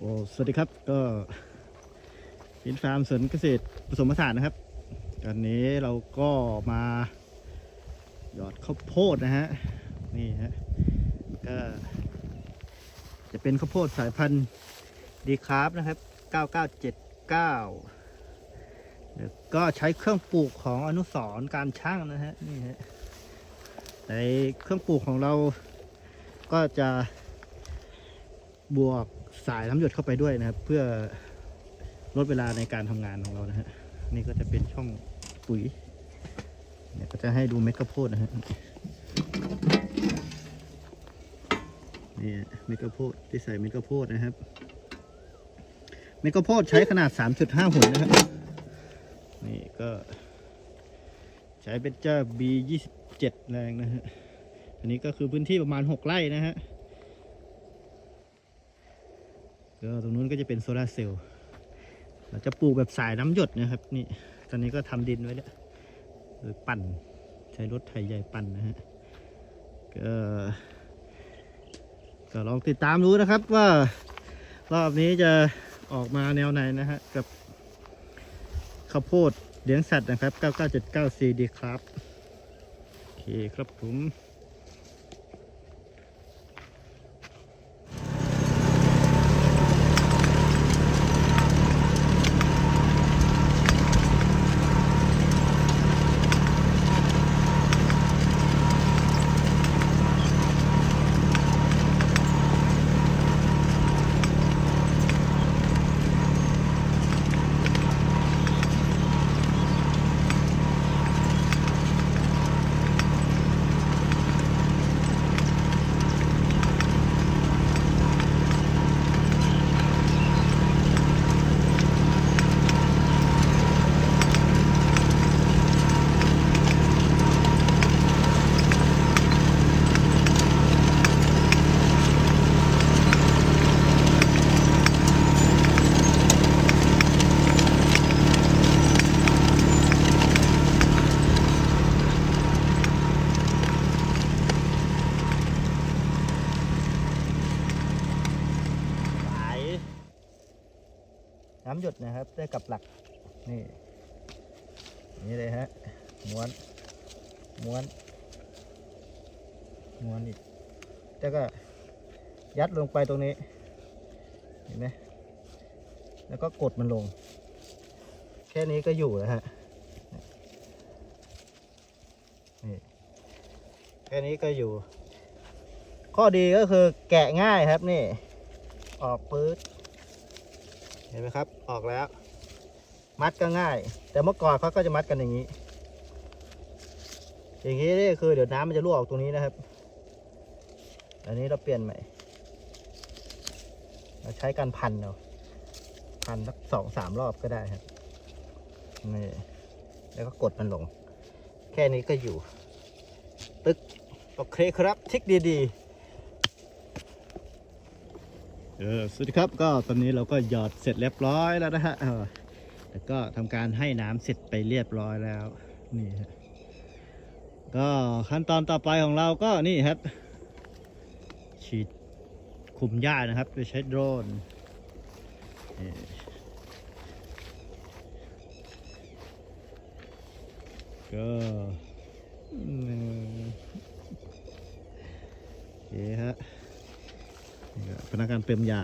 โอ้สวัสดีครับก็ยินฟาร์มสวนเกษตรผสมผสานนะครับ ตอนนี้เราก็มาหยอดข้าวโพดนะฮะนี่ฮะก็จะเป็นข้าวโพดสายพันธุ์ดีคราฟนะครับ 9979แล้วก็ใช้เครื่องปลูกของอนุสรการช่างนะฮะนี่ฮะในเครื่องปลูกของเราก็จะบวก สายน้ำหยดเข้าไปด้วยนะครับ เพื่อลดเวลาในการทำงานของเรานะฮะนี่ก็จะเป็นช่องปุ๋ยเนี่ยก็จะให้ดูเม็ดข้าวโพดนะฮะนี่เม็ดข้าวโพดที่ใส่เม็ดข้าวโพดนะครับ เม็ดข้าวโพดใช้ขนาด 3.5หุ่นนะครับ นี่ก็ใช้เป็นเจ้า B27 แรงนะฮะอันนี้ก็คือพื้นที่ประมาณ 6 ไร่นะฮะ ก็ตรงนู้นก็จะเป็นโซลาร์เซลล์เราจะปลูกแบบสายน้ำหยดนะครับนี่ตอนนี้ก็ทำดินไว้แล้วโดยปั่นใช้รถไถใหญ่ปั่นนะฮะก็ก็ลองติดตามดูนะครับว่ารอบนี้จะออกมาแนวไหนนะฮะกับข้าวโพดเลี้ยงสัตว์นะครับ 9979 CD ครับ โอเคครับผม สาย น้ำหยดนะครับ ได้กับหลักนี่นี่เลยฮะม้วนม้วนม้วนอีกแล้วก็ยัดลงไปตรงนี้ เห็นไหมแล้วก็กดมันลง แค่นี้ก็อยู่แล้วฮะนี่แค่นี้ก็อยู่ ข้อดีก็คือแกะง่ายครับนี่ ออกปื๊ด เห็นไหมครับ ออกแล้ว มัดก็ง่าย แต่เมื่อก่อนเขาก็จะมัดกันอย่างนี้ อย่างนี้นี่คือเดี๋ยวน้ำมันจะรั่วออกตรงนี้นะครับ อันนี้เราเปลี่ยนใหม่ เราใช้การพันเอาพันสักสองสามรอบก็ได้ครับ นี่ แล้วก็กดมันลง แค่นี้ก็อยู่ ตึก โอเคครับเทคดีๆ เออสวัสดีครับก็ตอนนี้เราก็หยอดเสร็จเรียบร้อยแล้วนะฮะแล้วก็ทำการให้น้ำเสร็จไปเรียบร้อยแล้วนี่ฮะก็ขั้นตอนต่อไปของเราก็นี่ครับ ฉีดคุมหญ้านะครับโดยใช้โดรนก็โอเคฮะ พนักงานเติมยา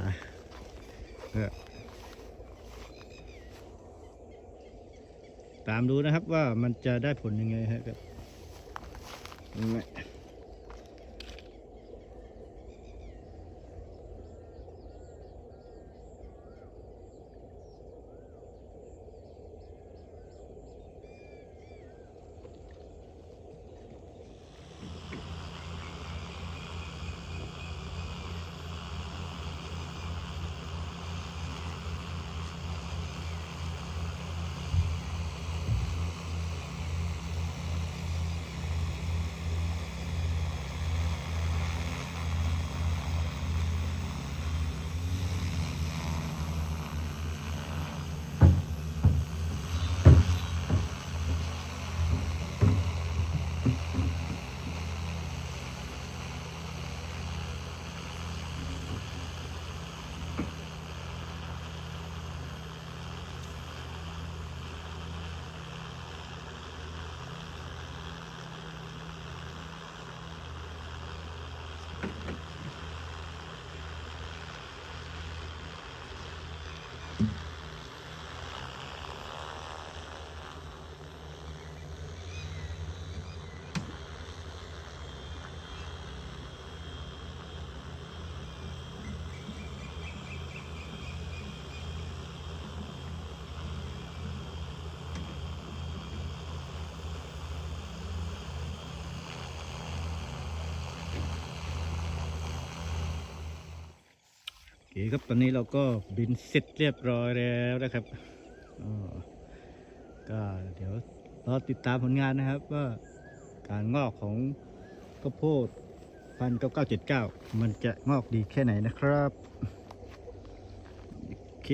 ตามดูนะครับว่ามันจะได้ผลยังไงฮะกับ เคครับตอนนี้เราก็บินเสร็จเรียบร้อยแล้วนะครับก็เดี๋ยวรอติดตามผลงานนะครับว่าการงอกของข้าวโพดพันเก้าเก้าเจ็ดเก้ามันจะงอกดีแค่ไหนนะครับโอเค